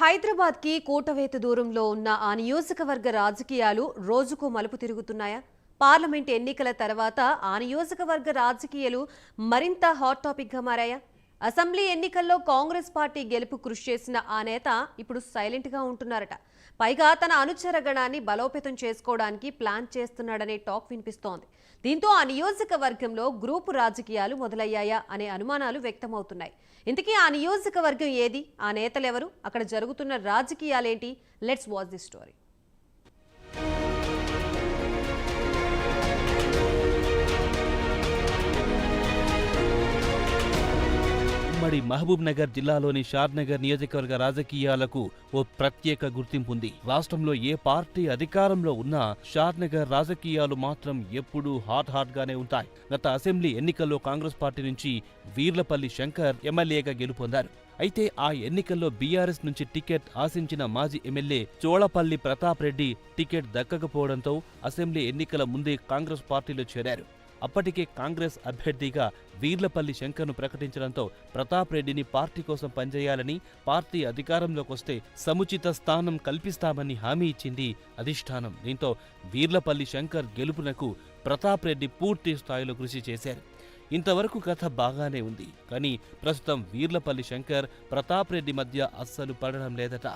హైదరాబాద్కి కూటవేత దూరంలో ఉన్న ఆ నియోజకవర్గ రాజకీయాలు రోజుకు మలుపు తిరుగుతున్నాయా? పార్లమెంట్ ఎన్నికల తర్వాత ఆ నియోజకవర్గ రాజకీయాలు మరింత హాట్ టాపిక్గా మారాయా? అసెంబ్లీ ఎన్నికల్లో కాంగ్రెస్ పార్టీ గెలుపు కృషి చేసిన ఆ నేత ఇప్పుడు సైలెంట్గా ఉంటున్నారట. పైగా తన అనుచరగణాన్ని బలోపేతం చేసుకోవడానికి ప్లాన్ చేస్తున్నాడనే టాక్ వినిపిస్తోంది. దీంతో ఆ నియోజకవర్గంలో గ్రూపు రాజకీయాలు మొదలయ్యాయా అనే అనుమానాలు వ్యక్తమవుతున్నాయి. ఇంతకీ ఆ నియోజకవర్గం ఏది? ఆ నేతలెవరు? అక్కడ జరుగుతున్న రాజకీయాలేంటి? Let's watch the story. ఉమ్మడి మహబూబ్ నగర్ జిల్లాలోని షాద్నగర్ నియోజకవర్గ రాజకీయాలకు ఓ ప్రత్యేక గుర్తింపు ఉంది. రాష్ట్రంలో ఏ పార్టీ అధికారంలో ఉన్నా షాద్నగర్ రాజకీయాలు మాత్రం ఎప్పుడూ హాట్ హాట్ గానే ఉంటాయి. గత అసెంబ్లీ ఎన్నికల్లో కాంగ్రెస్ పార్టీ నుంచి వీర్లపల్లి శంకర్ ఎమ్మెల్యేగా గెలుపొందారు. అయితే ఆ ఎన్నికల్లో బీఆర్ఎస్ నుంచి టికెట్ ఆశించిన మాజీ ఎమ్మెల్యే చోళపల్లి ప్రతాప్ రెడ్డి టికెట్ దక్కకపోవడంతో అసెంబ్లీ ఎన్నికల ముందే కాంగ్రెస్ పార్టీలో చేరారు. అప్పటికే కాంగ్రెస్ అభ్యర్థిగా వీర్లపల్లి శంకర్ను ప్రకటించడంతో ప్రతాప్ రెడ్డిని పార్టీ కోసం పనిచేయాలని పార్టీ అధికారంలోకొస్తే సముచిత స్థానం కల్పిస్తామని హామీ ఇచ్చింది అధిష్టానం. దీంతో వీర్లపల్లి శంకర్ గెలుపునకు ప్రతాప్ రెడ్డి పూర్తి స్థాయిలో కృషి చేశారు. ఇంతవరకు కథ బాగానే ఉంది కానీ ప్రస్తుతం వీర్లపల్లి శంకర్ ప్రతాప్ రెడ్డి మధ్య అస్సలు పడడం లేదట.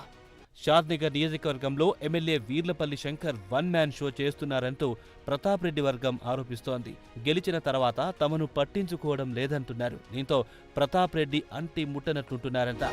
షాద్నగర్ నియోజకవర్గంలో MLA Veerlapalli Shankar one man show చేస్తున్నారంటూ Pratap Reddy వర్గం ఆరోపిస్తోంది. గెలిచిన తర్వాత తమను పట్టించుకోవడం లేదంటున్నారు. దీంతో ప్రతాప్ రెడ్డి అంటి ముట్టనట్లుంటున్నారంట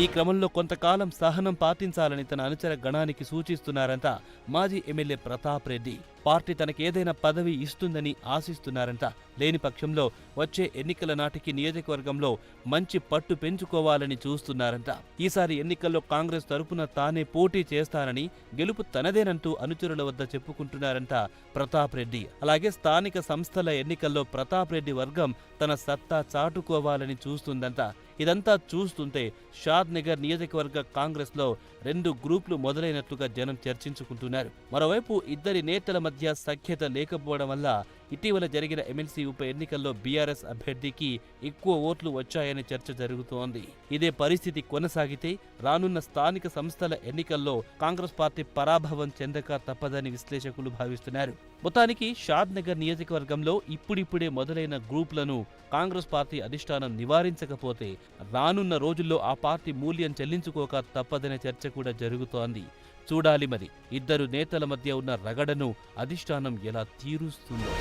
ఈ క్రమంలో కొంతకాలం సహనం పాటించాలని తన అనుచర గణానికి సూచిస్తున్నారంట మాజీ ఎమ్మెల్యే ప్రతాప్ రెడ్డి. పార్టీ తనకేదైనా పదవి ఇస్తుందని ఆశిస్తున్నారంట. లేని పక్షంలో వచ్చే ఎన్నికల నాటికి నియోజకవర్గంలో మంచి పట్టు పెంచుకోవాలని చూస్తున్నారంట. ఈసారి ఎన్నికల్లో కాంగ్రెస్ తరపున తానే పోటీ చేస్తానని గెలుపు తనదేనంటూ అనుచరుల వద్ద చెప్పుకుంటున్నారంట ప్రతాప్ రెడ్డి. అలాగే స్థానిక సంస్థల ఎన్నికల్లో ప్రతాప్ రెడ్డి వర్గం తన సత్తా చాటుకోవాలని చూస్తుందంట. ఇదంతా చూస్తుంటే షాద్ నగర్ నియోజకవర్గ కాంగ్రెస్లో రెండు గ్రూపులు మొదలైనట్లుగా జనం చర్చించుకుంటున్నారు. మరోవైపు ఇద్దరి నేతల మధ్య సఖ్యత లేకపోవడం వల్ల ఇటీవల జరిగిన ఎమ్మెల్సీ ఉప ఎన్నికల్లో బీఆర్ఎస్ అభ్యర్థికి ఎక్కువ ఓట్లు వచ్చాయనే చర్చ జరుగుతోంది. ఇదే పరిస్థితి కొనసాగితే రానున్న స్థానిక సంస్థల ఎన్నికల్లో కాంగ్రెస్ పార్టీ పరాభవం చెందక తప్పదని విశ్లేషకులు భావిస్తున్నారు. మొత్తానికి షాద్ నగర్ నియోజకవర్గంలో ఇప్పుడిప్పుడే మొదలైన గ్రూపులను కాంగ్రెస్ పార్టీ అధిష్టానం నివారించకపోతే రానున్న రోజుల్లో ఆ పార్టీ మూల్యం చెల్లించుకోక తప్పదనే చర్చ కూడా జరుగుతోంది. చూడాలి మరి ఇద్దరు నేతల మధ్య ఉన్న రగడను అధిష్టానం ఎలా తీరుస్తుందో.